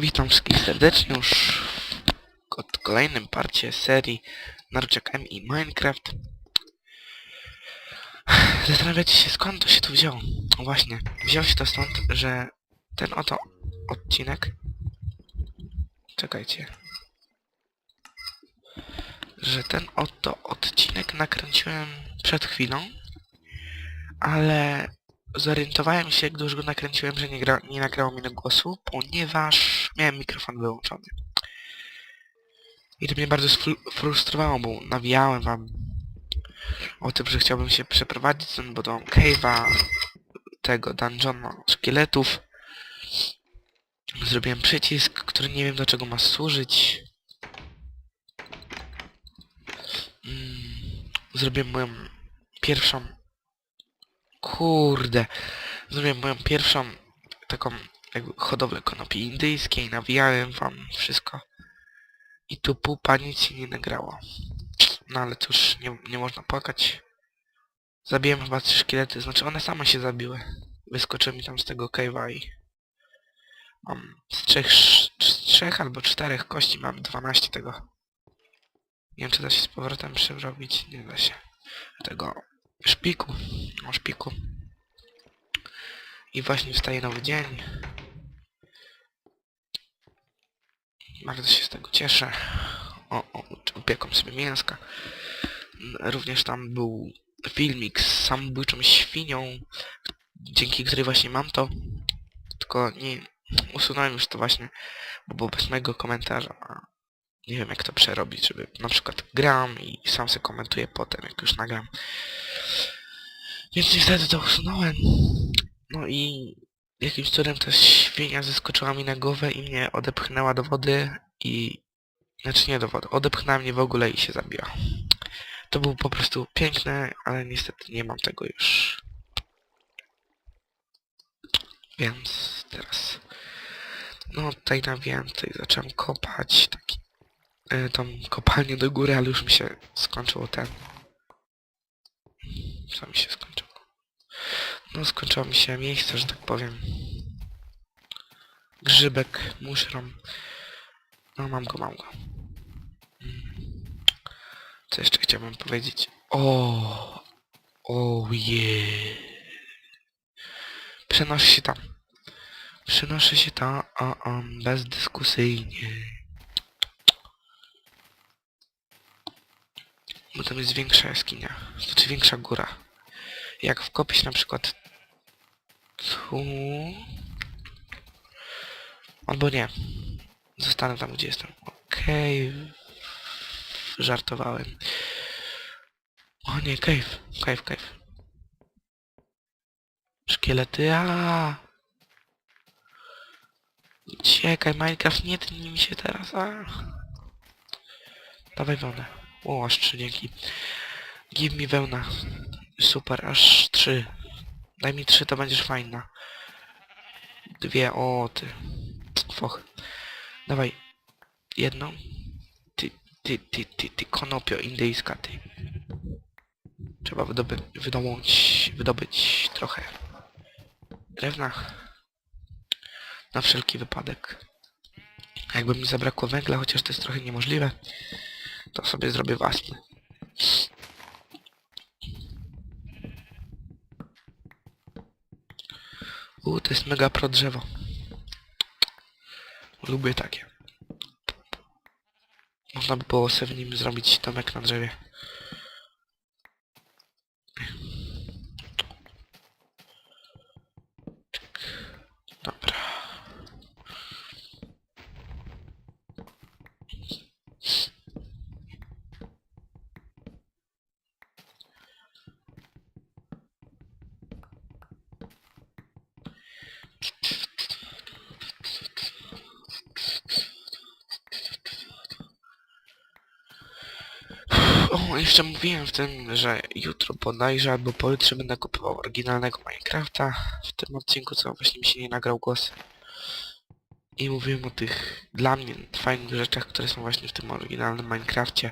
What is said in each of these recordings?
Witam wszystkich serdecznie już w ko- kolejnym parcie serii Naruczek M i Minecraft. Zastanawiacie się skąd to się tu wzięło? No właśnie, wziął się to stąd, że ten oto odcinek... Czekajcie. Że ten oto odcinek nakręciłem przed chwilą, ale zorientowałem się, gdy już go nakręciłem, że nie, gra, nie nagrało mi na głosu, ponieważ miałem mikrofon wyłączony. I to mnie bardzo sfru- frustrowało, bo nawijałem wam o tym, że chciałbym się przeprowadzić bo do cave'a tego dungeona szkieletów zrobiłem przycisk, który nie wiem do czego ma służyć. Mm, zrobiłem moją pierwszą Kurde. Zrobiłem moją pierwszą taką jakby hodowlę konopi indyjskiej, nawijałem wam wszystko. I tu pupa nic się nie nagrało. No ale cóż, nie, nie można płakać. Zabiłem chyba trzy szkielety, znaczy one same się zabiły. Wyskoczyły mi tam z tego cave'a i... Mam z trzech, z trzech albo czterech kości mam 12 tego. Nie wiem czy da się z powrotem przerobić, nie da się. Tego szpiku. O szpiku. I właśnie wstaje nowy dzień. Bardzo się z tego cieszę. O, o upieką sobie mięska. Również tam był filmik z samobójczą świnią, dzięki której właśnie mam to. Tylko nie usunąłem już to właśnie, bo było bez mojego komentarza. Nie wiem jak to przerobić, żeby na przykład gram i sam sobie komentuję potem, jak już nagram. Więc niestety to usunąłem. No i jakimś cudem ta świnia zeskoczyła mi na głowę i mnie odepchnęła do wody i... Znaczy nie do wody, odepchnęła mnie w ogóle i się zabiła. To było po prostu piękne, ale niestety nie mam tego już. Więc teraz... No tutaj na więcej zacząłem kopać taki... Y, tą kopalnię do góry, ale już mi się skończyło ten... Co mi się skończyło? No skończyło mi się miejsce, że tak powiem. Grzybek, muszrom. No mam go, mam go. Mm. Co jeszcze chciałbym powiedzieć? O, o je. Przenoszę się tam. Przenoszę się tam, a, a bezdyskusyjnie. Bo tam jest większa jaskinia. Znaczy większa góra. Jak wkopić na przykład tu... Albo nie. Zostanę tam, gdzie jestem. Okej. Żartowałem. O nie, cave. Cave, cave. Szkielety, a. Uciekaj, Minecraft, nie tnij mi się teraz, a. Dawaj wełnę. O, aż trzy, dzięki. Give mi wełna. Super, aż trzy. Daj mi trzy, to będziesz fajna. Dwie, o ty. Foch. Dawaj. Jedną. Ty, ty, ty, ty, ty, konopio indyjska, ty. Trzeba wydoby, wydobyć, wydobyć trochę drewna. Na wszelki wypadek. Jakby mi zabrakło węgla, chociaż to jest trochę niemożliwe, to sobie zrobię własny. U, to jest mega pro drzewo. Lubię takie. Można by było sobie w nim zrobić domek na drzewie. O, jeszcze mówiłem w tym, że jutro bodajże albo pojutrze będę kupował oryginalnego Minecrafta. W tym odcinku, co właśnie mi się nie nagrał głos. I mówiłem o tych dla mnie fajnych rzeczach, które są właśnie w tym oryginalnym Minecrafcie.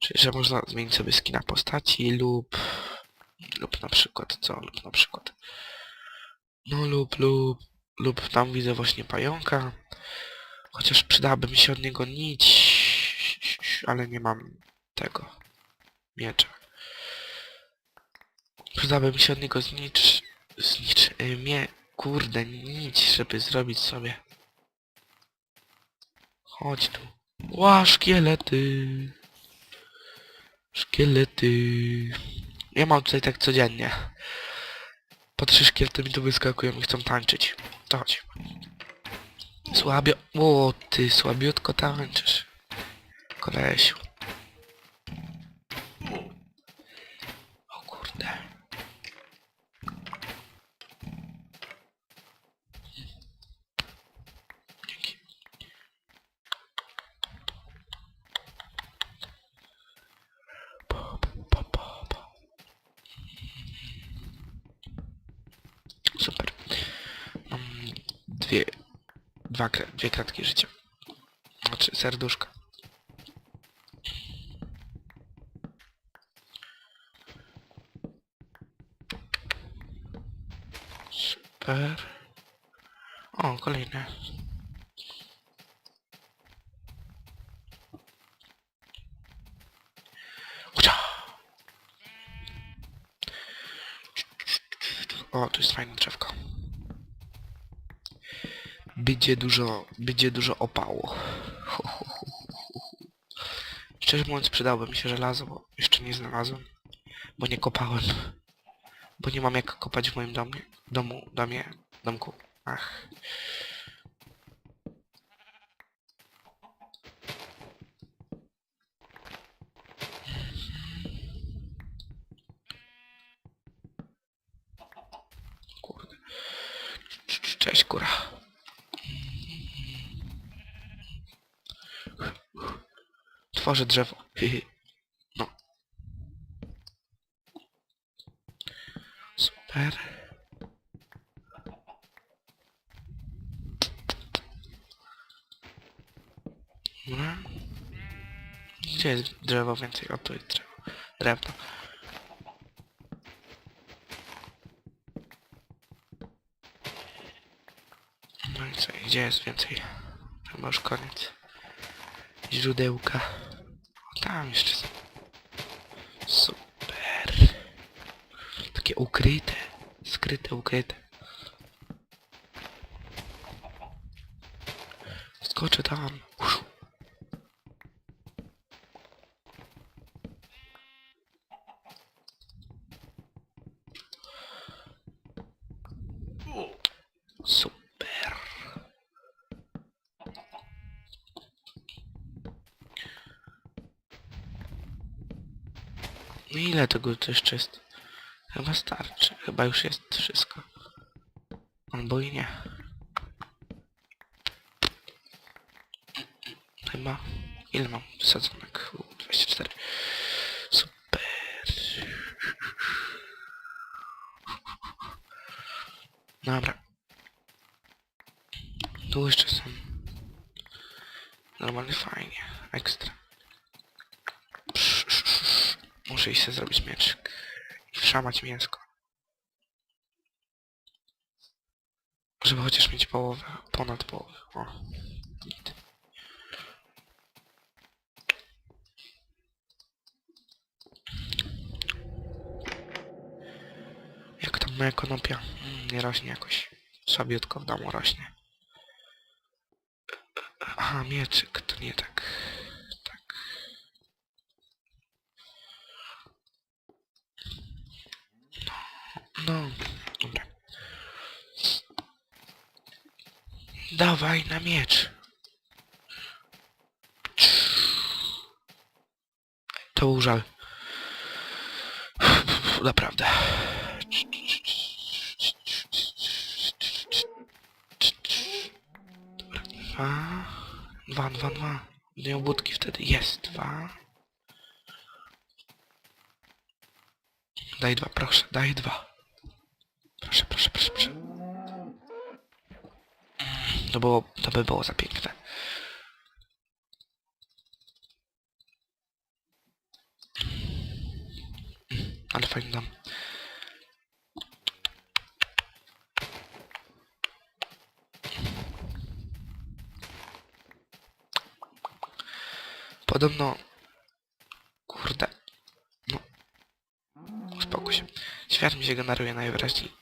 Czyli, że można zmienić sobie skina postaci lub... lub na przykład co? Lub na przykład... No lub, lub... lub tam widzę właśnie pająka. Chociaż przydałaby mi się od niego nić, ale nie mam tego miecza. Przydałaby mi się od niego znicz, znicz, y, mie, kurde, nić, żeby zrobić sobie. Chodź tu. Ła, szkielety. Szkielety. Ja mam tutaj tak codziennie. Po trzy szkielety mi tu wyskakują i chcą tańczyć. To chodź. Słabio... O, ty słabiutko tańczysz. Kolesiu. O kurde. Dzięki. Pa, pa, pa, pa. Super. Mam dwie, dwa, dwie kratki życia. Znaczy serduszka. Super. O, kolejne. O, tu jest fajne drzewko. Będzie dużo, będzie dużo opału. Szczerze mówiąc przydałoby mi się żelazo, bo jeszcze nie znalazłem. Bo nie kopałem. Bo nie mam jak kopać w moim domie, domu, domie, domku. Ach. Kurde. Cześć, kura. Tworzę drzewo. No. Super. Dobra. Gdzie jest drzewo więcej? O, tu jest drzewo. Drewno. No i co? Gdzie jest więcej? Chyba już koniec. Źródełka. Tam jeszcze są. Super. Takie ukryte. Skryte, ukryte. Skoczę tam. Usiu. Super. No ile tego to jeszcze jest? Chyba starczy. Chyba już jest wszystko. Albo i nie. Chyba. Ile mam sadzonek? U, 24. Super. Dobra. Tu jeszcze są. Normalnie fajnie. Ekstra. Muszę iść sobie zrobić mieczyk. I wszamać mięsko. Żeby chociaż mieć połowę. Ponad połowę. O. Jak tam moja konopia? Mm, nie rośnie jakoś. Słabiutko w domu rośnie. Aha, mieczyk, to nie. Tak. No, dobra. Dawaj na miecz. To był żal. Naprawdę. Dwa. Dwa, dwa, dwa. Dwie obudki wtedy. Jest. Dwa. Daj dwa, proszę. Daj dwa. Proszę, proszę, proszę, proszę. To było, to by było za piękne. Ale fajny dom. Podobno... Kurde. No. Się. Świat mi się generuje najwyraźniej.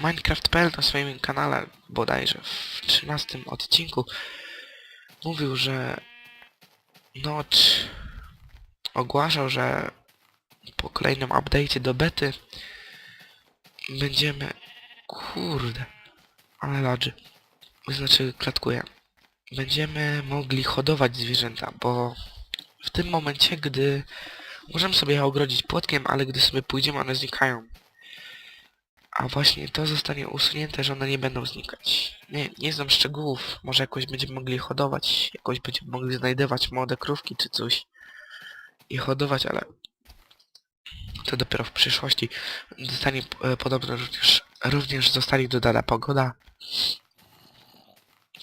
Minecraft.pl na swoim kanale bodajże w 13 odcinku mówił, że Notch ogłaszał, że po kolejnym update'cie do bety będziemy... Kurde. Ale ladży. Znaczy, klatkuję. Będziemy mogli hodować zwierzęta, bo w tym momencie, gdy możemy sobie je ogrodzić płotkiem, ale gdy sobie pójdziemy, one znikają. A właśnie to zostanie usunięte, że one nie będą znikać. Nie, nie znam szczegółów. Może jakoś będziemy mogli hodować, jakoś będziemy mogli znajdywać młode krówki czy coś i hodować, ale to dopiero w przyszłości. Zostanie e, podobno również, również zostanie dodana pogoda.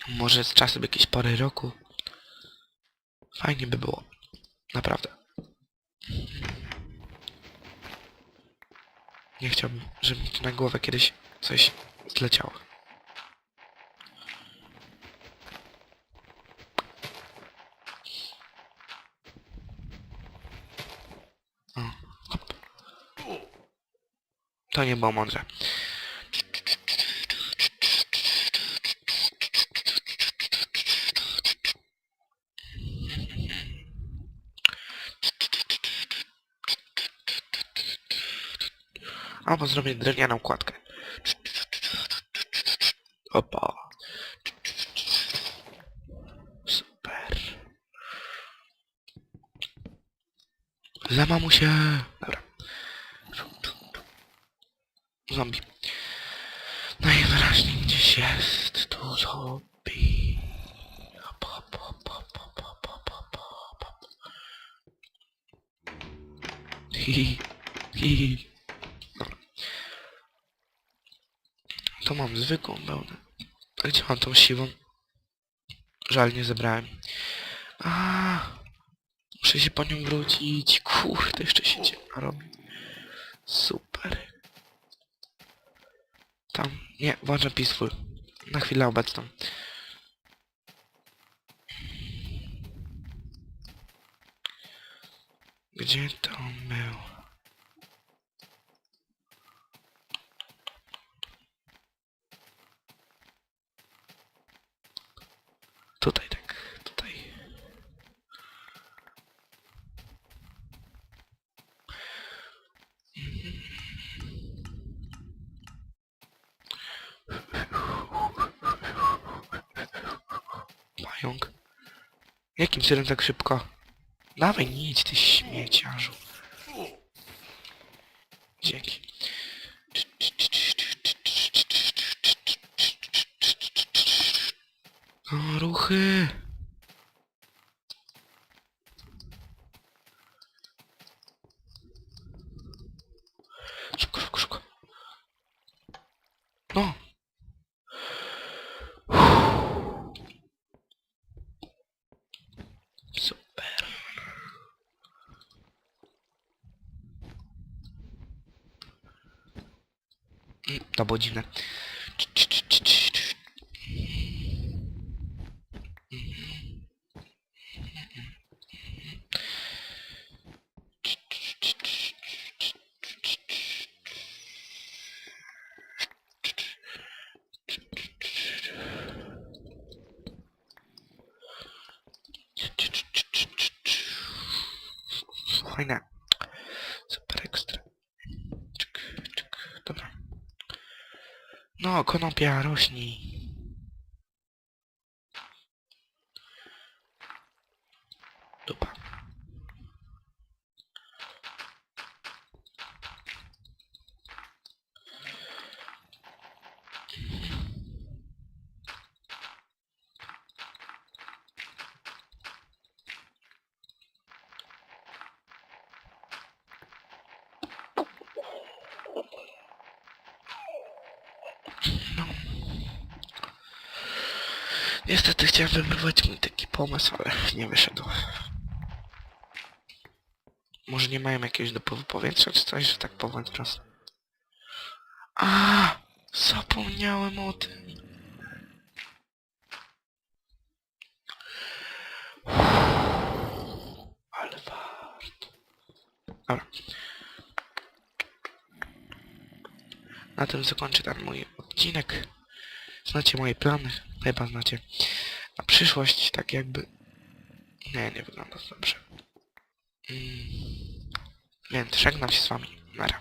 Może z czasem jakiejś pory roku. Fajnie by było. Naprawdę. Nie chciałbym, żeby mi tu na głowę kiedyś coś zleciało. Hop. To nie było mądre. Albo zrobię drewnianą kładkę. Opa. Super. Zama mu się. Dobra. Zombie. Najwyraźniej gdzieś jest tu zombie. Hop, hop, hop, hop, hop, hop, hop, hop, hop. Hi, hi. Dobra. To mam zwykłą wełnę. A gdzie mam tą siwą? Żal, nie zebrałem. A, Muszę się po nią wrócić. Kurde, jeszcze się ciemno robi. Super. Tam. Nie, włączam peaceful. Na chwilę obecną. Gdzie to był? Tutaj tak, tutaj. Pająk. Jakim cudem tak szybko? Dawaj, idź, ty śmieciarzu. Dzięki. Ruchy. Szybko, szybko, szybko. No. Super. Mm, To było dziwne. Fajne. Super ekstra. Czyk, czyk. Dobra. No, konopia rośni. Niestety chciałem wymywać mój taki pomysł, ale nie wyszedł. Może nie mają jakiegoś dopływu powietrza czy coś, że tak wprost. A, Zapomniałem o tym. Dobra. Na tym zakończę ten mój odcinek. Znacie moje plany, chyba znacie. Na przyszłość, tak jakby... Nie, nie wygląda to dobrze. Mm. Więc żegnam się z wami. Nara.